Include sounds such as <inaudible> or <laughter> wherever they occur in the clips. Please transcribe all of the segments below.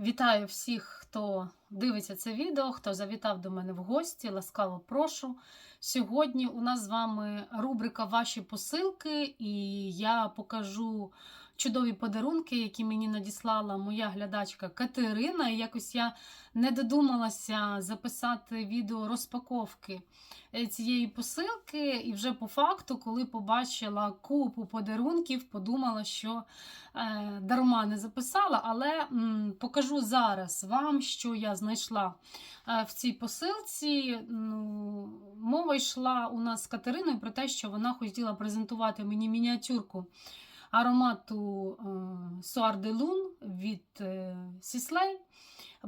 Вітаю всіх, хто дивиться це відео, хто завітав до мене в гості. Ласкаво прошу. Сьогодні у нас з вами рубрика Ваші посилки, і я покажу чудові подарунки, які мені надіслала моя глядачка Катерина. І якось я не додумалася записати відео розпаковки е, цієї посилки. І вже по факту, коли побачила купу подарунків, подумала, що е, дарма не записала, але м, покажу зараз вам, що я знайшла е, в цій посилці. Ну, мова йшла у нас з Катериною про те, що вона хотіла презентувати мені мініатюрку аромату е, Soir de Lune від е, Сіслей,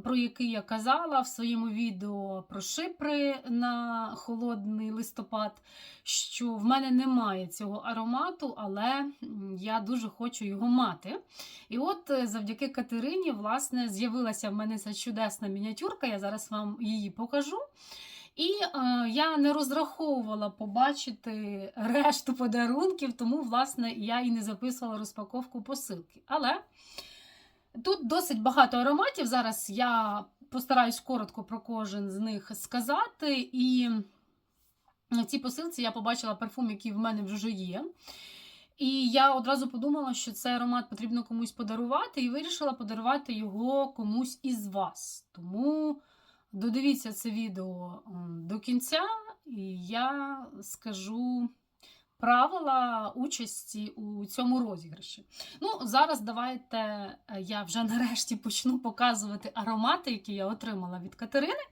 про який я казала в своєму відео про шипри на холодний листопад, що в мене немає цього аромату, але я дуже хочу його мати. І от е, завдяки Катерині, власне, з'явилася в мене ця чудесна мініатюрка, я зараз вам її покажу. І е, я не розраховувала побачити решту подарунків, тому, власне, я і не записувала розпаковку посилки. Але тут досить багато ароматів. Зараз я постараюсь коротко про кожен з них сказати. І в цій посилці я побачила парфум, який в мене вже є. І я одразу подумала, що цей аромат потрібно комусь подарувати, і вирішила подарувати його комусь із вас. Тому додивіться це відео до кінця, і я скажу правила участі у цьому розіграші. Ну, зараз давайте е, я вже <laughs> нарешті почну показувати аромати, які я отримала від Катерини.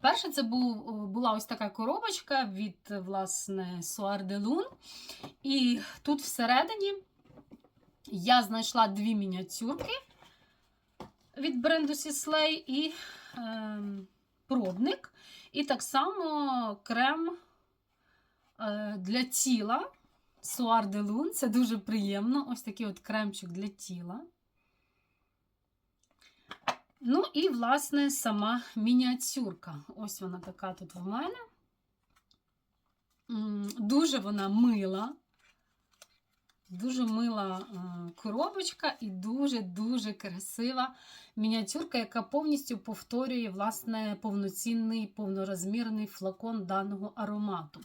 Перше, це був, була ось така коробочка від власне Soir de Lune. І тут всередині я знайшла дві мініатюрки від бренду Sisley і ем, пробник. І так само крем е, для тіла Soir de Lune. Це дуже приємно. Ось такий от кремчик для тіла. Ну і, власне, сама мініатюрка. Ось вона така тут в мене. Дуже вона мила. Дуже мила е, коробочка і дуже-дуже красива мініатюрка, яка повністю повторює власне повноцінний повнорозмірний флакон даного аромату.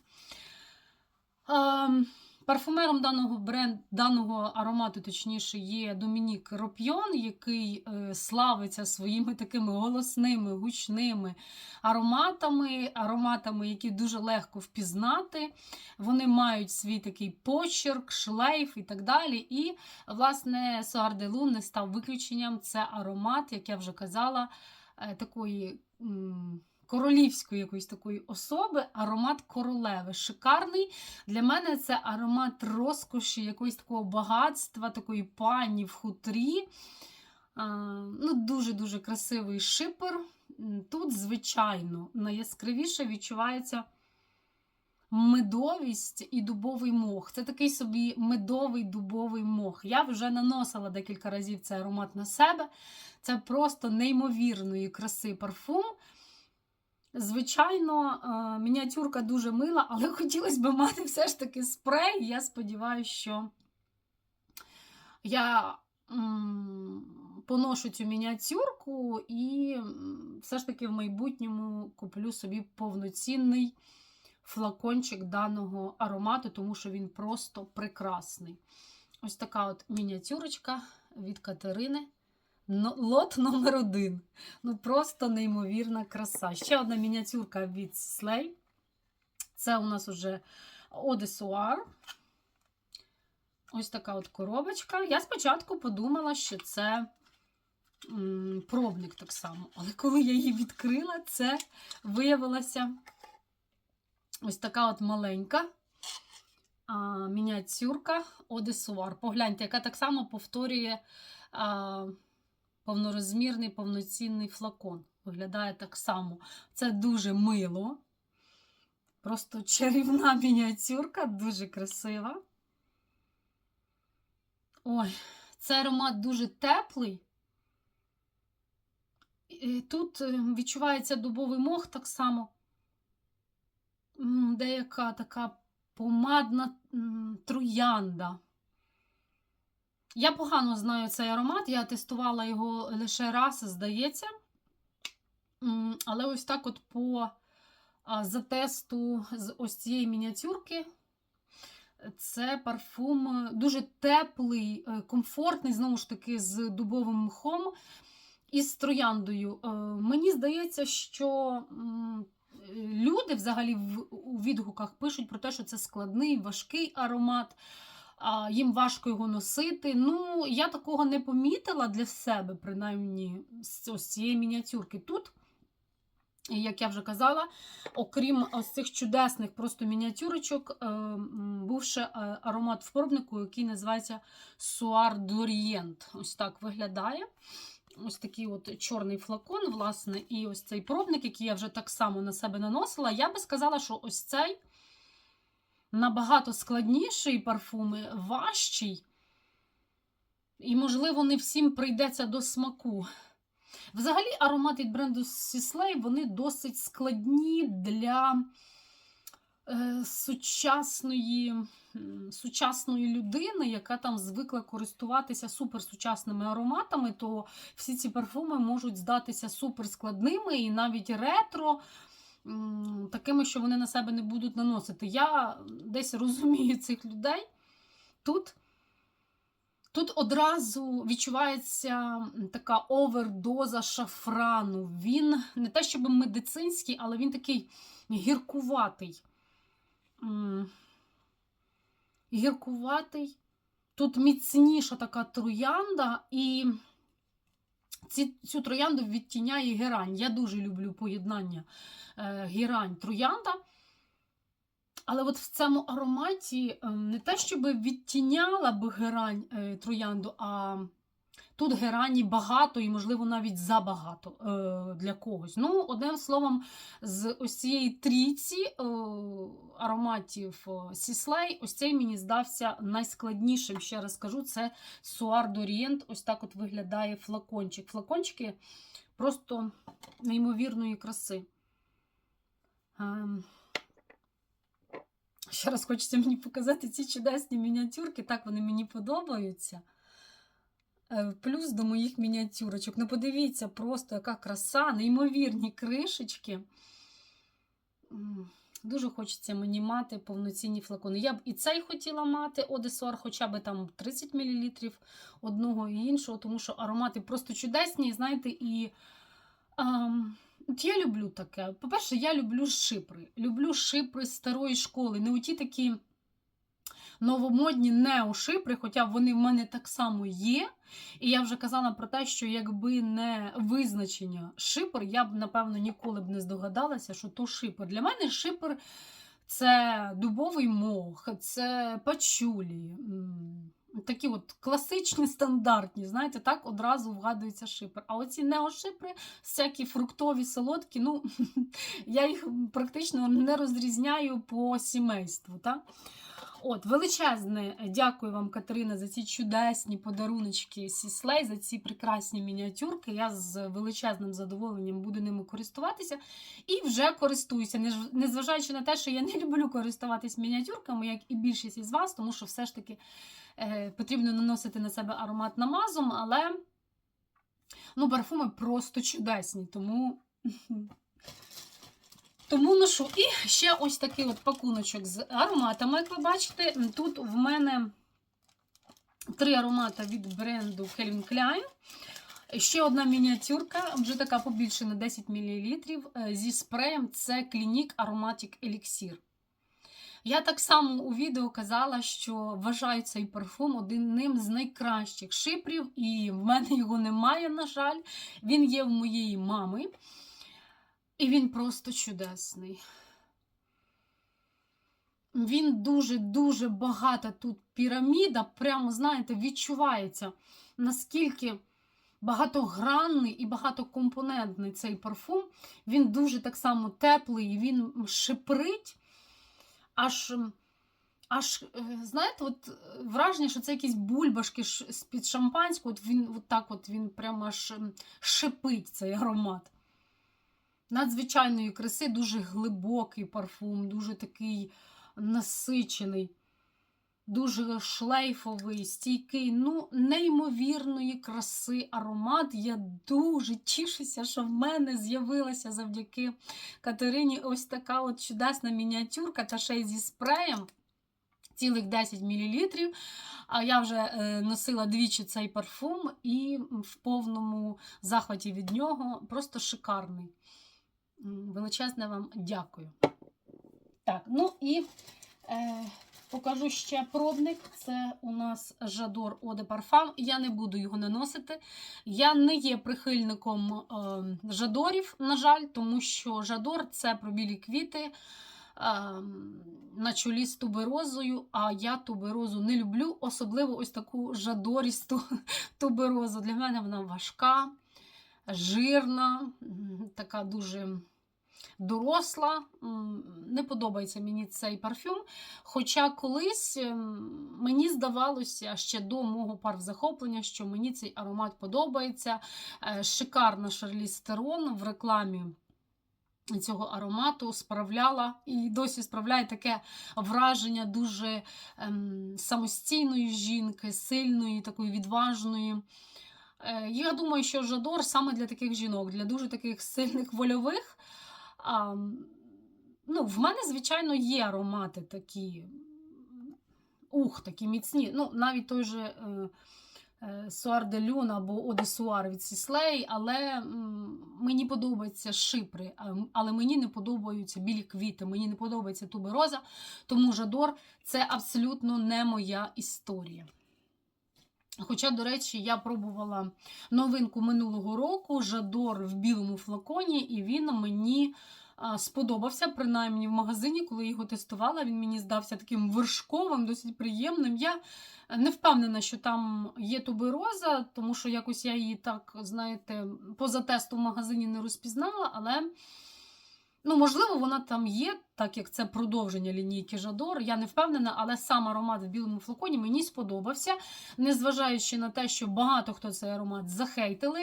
Парфумером даного бренд, даного аромату, точніше, є Домінік Ропьйон, який е, славиться своїми такими голосними, гучними ароматами, ароматами, які дуже легко впізнати. Вони мають свій такий почерк, шлейф і так далі. І, власне, Lune не став виключенням. Це аромат, як я вже казала, е, такої. Королівської якоїсь такої особи, аромат королеви. Шикарний. Для мене це аромат розкоші, якогось такого багатства, такої пані в хутрі. Ну, Дуже-дуже красивий шипер. Тут, звичайно, найяскравіше відчувається медовість і дубовий мох. Це такий собі медовий дубовий мох. Я вже наносила декілька разів цей аромат на себе. Це просто неймовірної краси парфум. Звичайно, е, мініатюрка дуже мила, але <laughs> хотілося б мати все ж таки спрей. Я сподіваюся, що я поношу цю мініатюрку і все ж таки в майбутньому куплю собі повноцінний флакончик даного аромату, тому що він просто прекрасний. Ось така от мініатюрочка від Катерини. Но- Лот номер один. Ну, просто неймовірна краса. Ще одна мініатюрка від Slay. Це у нас уже Одесуар. Ось така от коробочка. Я спочатку подумала, що це пробник так само. Але коли я її відкрила, це виявилася ось така от маленька мініатюрка Одесуар. Погляньте, яка так само повторює. А, повнорозмірний, повноцінний флакон. Виглядає так само. Це дуже мило. Просто чарівна мініатюрка, дуже красива. Ой, цей аромат дуже теплий. І Тут е, відчувається дубовий мох так само. Деяка така помадна троянда. Я погано знаю цей аромат, я тестувала його лише раз, здається. Але ось так, от по затесту з ось цієї мініатюрки, це парфум е, дуже теплий, е, комфортний, знову ж таки, з дубовим мхом і з трояндою. Е, Мені здається, що люди взагалі в, відгуках пишуть про те, що це складний, важкий аромат. Їм важко його носити. Ну, я такого не помітила для себе, принаймні, з ось цієї мініатюрки. Тут, як я вже казала, окрім ось цих чудесних просто мініатюрочок, е, був ще е, аромат в пробнику, який називається Суар Дорієнт. Ось так виглядає. Ось такий от чорний флакон, власне, і ось цей пробник, який я вже так само на себе наносила. Я би сказала, що ось цей набагато складніший парфум, важчий. І, можливо, не всім прийдеться до смаку. Взагалі, аромати від бренду Sisley, вони досить складні для е, сучасної, сучасної людини, яка там звикла користуватися суперсучасними ароматами, то всі ці парфуми можуть здатися суперскладними і навіть ретро. Такими, що вони на себе не будуть наносити. Я десь розумію цих людей. Тут Тут одразу відчувається така овердоза шафрану. Він не те, щоб медицинський, але він такий гіркуватий. Гіркуватий. Тут міцніша така троянда, і ці, цю троянду відтіняє герань. Я дуже люблю поєднання е, герань-троянда. Але от в цьому ароматі е, не те, щоб відтіняла б герань е, троянду, а тут герані багато і, можливо, навіть забагато е, для когось. Ну, одним словом, з ось цієї трійці е, ароматів Сіслей, ось цей мені здався найскладнішим. Ще раз кажу, це Суар Дорієнт. Ось так от виглядає флакончик. Флакончики просто неймовірної краси. Ем, Ще раз хочеться мені показати ці чудесні мініатюрки, так вони мені подобаються. Е, Плюс до моїх мініатюрочок. Ну, подивіться, просто яка краса, неймовірні кришечки. Дуже хочеться мені мати повноцінні флакони. Я б і цей хотіла мати Одесуар, хоча б там 30 мл одного і іншого, тому що аромати просто чудесні, знаєте, і. ам, От я люблю таке. По-перше, я люблю шипри. Люблю шипри старої школи. Не оті такі новомодні неошипри, хоча вони в мене так само є. І я вже казала про те, що якби не визначення шипр, я б, напевно, ніколи б не здогадалася, що то шипр. Для мене шипр це дубовий мох, це пачулі. Такі от класичні, стандартні, знаєте, так одразу вгадується шипр. А оці неошипри, всякі фруктові, солодкі, ну, <laughs> я їх практично не розрізняю по сімейству. Так? От, величезне дякую вам, Катерина, за ці чудесні подаруночки Сіслей, за ці прекрасні мініатюрки. Я з величезним задоволенням буду ними користуватися і вже користуюся, незважаючи на те, що я не люблю користуватись мініатюрками, як і більшість із вас, тому що все ж таки е, потрібно наносити на себе аромат намазом, але ну, парфуми просто чудесні, тому. Тому ношу. І ще ось такий от пакуночок з ароматами, як ви бачите. Тут в мене три аромати від бренду Calvin Klein. Ще одна мініатюрка, вже така побільше на 10 мл зі спреєм це Clinique Aromatic Elixir. Я так само у відео казала, що вважаю цей парфум одним з найкращих шипрів, і в мене його немає, на жаль. Він є в моєї мами. І він просто чудесний. Він дуже-дуже багата тут піраміда, прямо, знаєте, відчувається, наскільки багатогранний і багатокомпонентний цей парфум. Він дуже так само теплий, він шиприть, аж, аж е, знаєте, от враження, що це якісь бульбашки з-під шампанського, от він от так от він прямо аж шипить цей аромат. Надзвичайної краси, дуже глибокий парфум, дуже такий насичений. Дуже шлейфовий, стійкий, ну, неймовірної краси аромат. Я дуже тішуся, що в мене з'явилася завдяки Катерині ось така от чудесна мініатюрка, та ще й зі спреєм. Цілих 10 мл. А я вже е, носила двічі цей парфум і в повному захваті від нього. Просто шикарний. Величезне вам дякую. Так, ну і е, покажу ще пробник. Це у нас Жадор de Parfum. Я не буду його наносити. Я не є прихильником е, жадорів, на жаль, тому що жадор це про білі квіти е, на чолі з туберозою, а я туберозу не люблю, особливо ось таку жадорісту <laughs> туберозу. Для мене вона важка, жирна, така дуже доросла. Не подобається мені цей парфюм. Хоча колись ем, мені здавалося ще до мого парфзахоплення, що мені цей аромат подобається. Е, Шикарна Шарліз Стерон в рекламі. Цього аромату справляла і досі справляє таке враження дуже ем, самостійної жінки, сильної, такої відважної. Е, я думаю, що Жадор саме для таких жінок, для дуже таких сильних вольових. А, ну, в мене, звичайно, є аромати такі, ух, такі міцні. Ну, навіть той же Суар де Люн або Оде Суар від Сіслей, але мені подобаються шипри, але мені не подобаються білі квіти, мені не подобається тубероза, тому Жадор це абсолютно не моя історія. Хоча, до речі, я пробувала новинку минулого року Жадор в білому флаконі, і він мені сподобався, принаймні в магазині, коли його тестувала. Він мені здався таким вершковим, досить приємним. Я не впевнена, що там є тубероза, тому що якось я її так, знаєте, поза тесту в магазині не розпізнала, але. Ну, можливо, вона там є, так як це продовження лінійки Жадор. Я не впевнена, але сам аромат в білому флаконі мені сподобався, незважаючи на те, що багато хто цей аромат захейтили.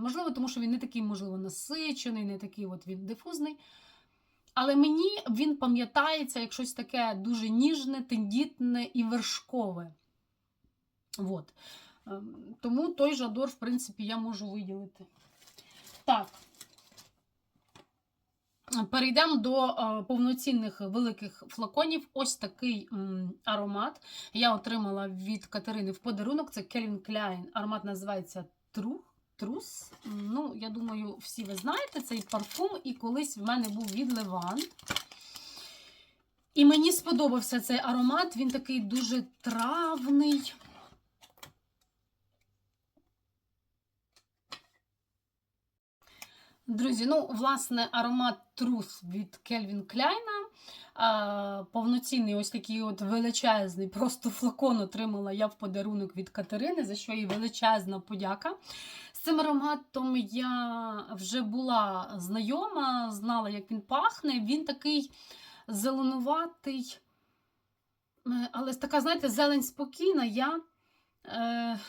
Можливо, тому що він не такий, можливо, насичений, не такий от він дифузний. Але мені він пам'ятається як щось таке дуже ніжне, тендітне і вершкове. От. Ем, Тому той Жадор, в принципі, я можу виділити. Так. Перейдемо до е, повноцінних великих флаконів. Ось такий аромат. Я отримала від Катерини в подарунок. Це Calvin Klein. Аромат називається Трух. Трус. Ну, я думаю, всі ви знаєте цей парфум, і колись в мене був від Леван. І мені сподобався цей аромат. Він такий дуже травний. Друзі, ну, власне, аромат Truth від Кельвін Кляйна. Повноцінний ось такий от величезний, просто флакон отримала я в подарунок від Катерини, за що їй величезна подяка. З цим ароматом я вже була знайома, знала, як він пахне. Він такий зеленуватий, але така, знаєте, зелень спокійна. Я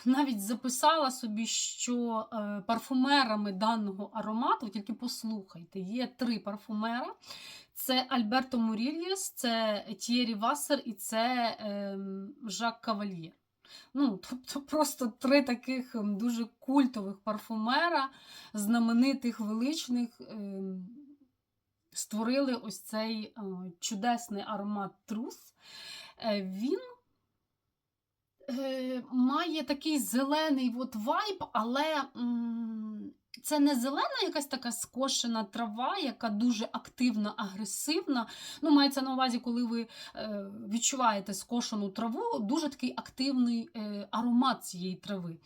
навіть записала собі, що е, парфумерами даного аромату, тільки послухайте, є три парфумера. Це Альберто Мурільєс, це Т'єрі Вассер і це е, Жак Кавальєр. Ну, тобто просто три таких ем, дуже культових парфумера, знаменитих, величних, ем, створили ось цей е, чудесний аромат Трус. Е, Він е, має такий зелений от вайб, але це не зелена якась така скошена трава, яка дуже активна, агресивна. Ну, мається на увазі, коли ви е, відчуваєте скошену траву, дуже такий активний е, аромат цієї трави.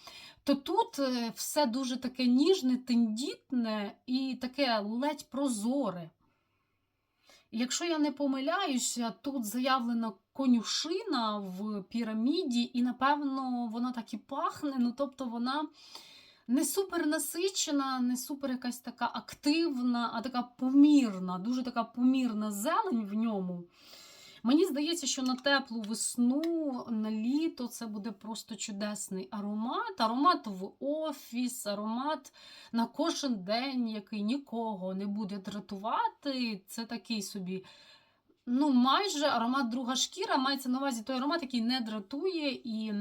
То тут е, все дуже таке ніжне, тендітне і таке ледь прозоре. Якщо я не помиляюся, тут заявлена конюшина в піраміді, і, напевно, вона так і пахне. Ну, тобто вона не супер насичена, не супер якась така активна, а така помірна, дуже така помірна зелень в ньому. Мені здається, що на теплу весну, на літо це буде просто чудесний аромат. Аромат в офіс, аромат на кожен день, який нікого не буде дратувати. Це такий собі ну, майже аромат друга шкіра. Мається на увазі той аромат, який не дратує і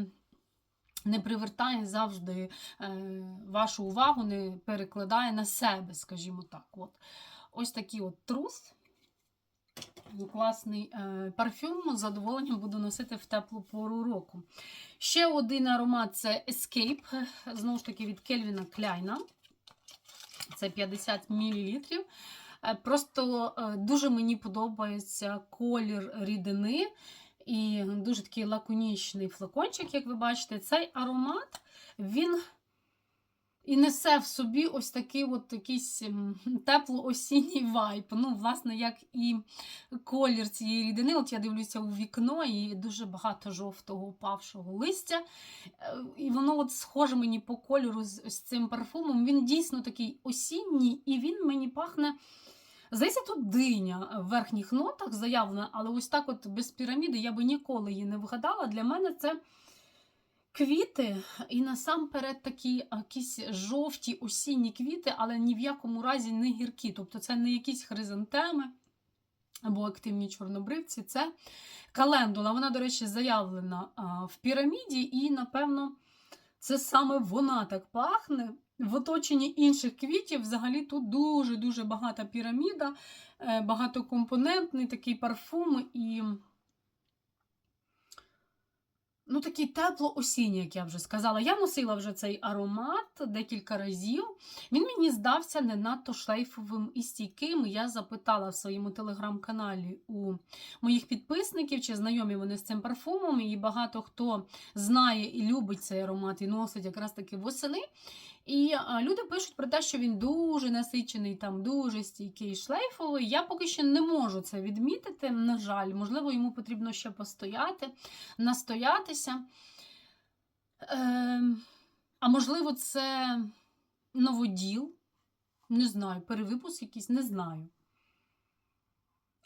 не привертає завжди е, вашу увагу, не перекладає на себе, скажімо так. От. Ось такий от трус. Класний е, парфюм. З задоволенням буду носити в теплу пору року. Ще один аромат це Escape, знову ж таки, від Кельвіна Кляйна. Це 50 мл. Просто е, дуже мені подобається колір рідини і дуже такий лаконічний флакончик, як ви бачите. Цей аромат він і несе в собі ось такий от якийсь тепло-осінній вайб. Ну, власне, як і колір цієї рідини. От я дивлюся у вікно, і дуже багато жовтого опавшого листя. Е, І воно от схоже мені по кольору з, з цим парфумом. Він дійсно такий осінній, і він мені пахне. Здається, тут диня в верхніх нотах заявлена, але ось так, от без піраміди, я би ніколи її не вгадала. Для мене це квіти, і насамперед такі якісь жовті осінні квіти, але ні в якому разі не гіркі. Тобто це не якісь хризантеми або активні чорнобривці, це календула. Вона, до речі, заявлена в піраміді, і, напевно, це саме вона так пахне. В оточенні інших квітів взагалі тут дуже-дуже багата піраміда, е, багатокомпонентний такий парфум і ну, такий тепло-осінній, як я вже сказала. Я носила вже цей аромат декілька разів. Він мені здався не надто шлейфовим і стійким. Я запитала в своєму телеграм-каналі у моїх підписників, чи знайомі вони з цим парфумом, і багато хто знає і любить цей аромат і носить якраз таки восени. І люди пишуть про те, що він дуже насичений, там дуже стійкий шлейфовий. Я поки що не можу це відмітити. На жаль, можливо, йому потрібно ще постояти, настоятися. Е, а можливо, це новоділ. Не знаю, перевипуск якийсь, не знаю.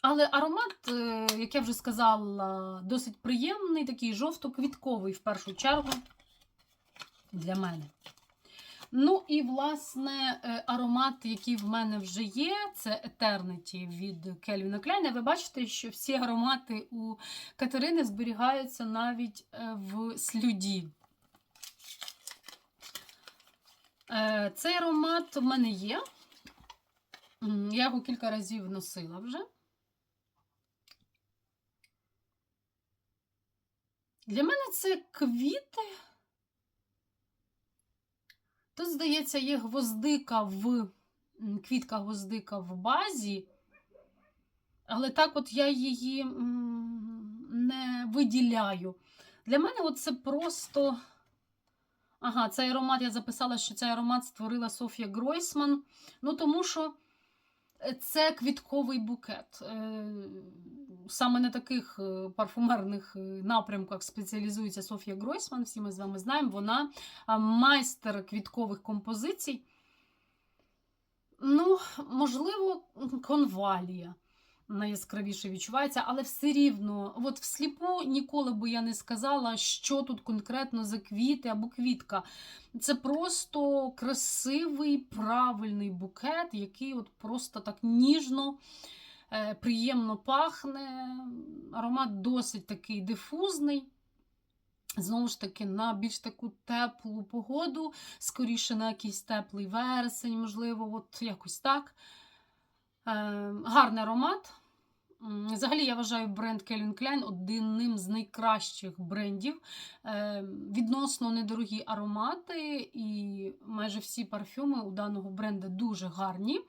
Але аромат, е, як я вже сказала, досить приємний, такий жовто-квітковий в першу чергу для мене. Ну і, власне, е, аромат, який в мене вже є, це Eternity від Кельвіна Кляйна. Ви бачите, що всі аромати у Катерини зберігаються навіть е, в слюді. Е, Цей аромат в мене є. Я його кілька разів носила вже. Для мене це квіти. Тут, здається, є гвоздика в квітка гвоздика в базі, але так от я її не виділяю. Для мене от це просто. Ага, цей аромат я записала, що цей аромат створила Софія Гройсман. Ну, тому що це квітковий букет. Е, Саме на таких е, парфумерних е, напрямках спеціалізується Софія Гройсман. Всі ми з вами знаємо. Вона майстер квіткових композицій. Ну, можливо, конвалія найяскравіше відчувається, але все рівно, от всліпу ніколи би я не сказала, що тут конкретно за квіти або квітка. Це просто красивий, правильний букет, який от просто так ніжно, е, приємно пахне. Аромат досить такий дифузний. Знову ж таки, на більш таку теплу погоду, скоріше на якийсь теплий вересень, можливо, от якось так. Е, гарний аромат. Взагалі, я вважаю бренд Calvin Klein одним з найкращих брендів. Е, Відносно недорогі аромати, і майже всі парфюми у даного бренду дуже гарні.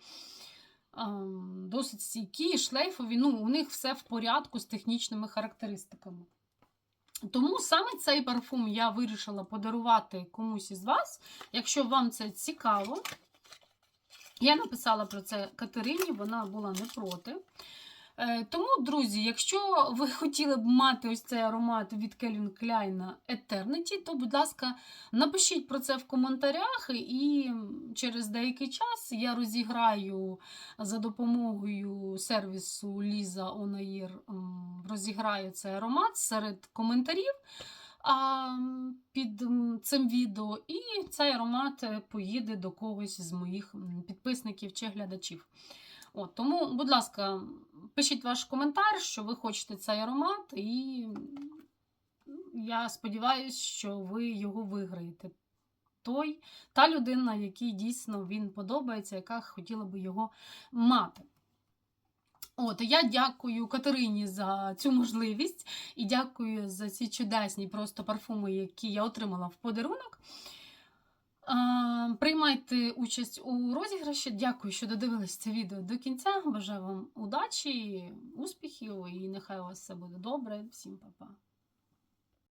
Ем, Досить стійкі, шлейфові. Ну, у них все в порядку з технічними характеристиками. Тому саме цей парфум я вирішила подарувати комусь із вас. Якщо вам це цікаво, я написала про це Катерині, вона була не проти. Е, Тому, друзі, якщо ви <laughs> хотіли б мати ось цей аромат від Calvin Klein Eternity, то, будь ласка, напишіть про це в коментарях, і через деякий час я розіграю за допомогою сервісу Air, м, розіграю цей аромат серед коментарів а, під цим відео, і цей аромат поїде до когось з моїх підписників чи глядачів. От, тому, будь ласка, пишіть ваш коментар, що ви хочете цей аромат, і я сподіваюся, що ви його виграєте. Той, та людина, якій дійсно він подобається, яка хотіла би його мати. От, я дякую Катерині за цю можливість і дякую за ці чудесні просто парфуми, які я отримала в подарунок. Приймайте участь у розіграші. Дякую, що додивились це відео до кінця. Бажаю вам удачі, успіхів і нехай у вас все буде добре. Всім па-па.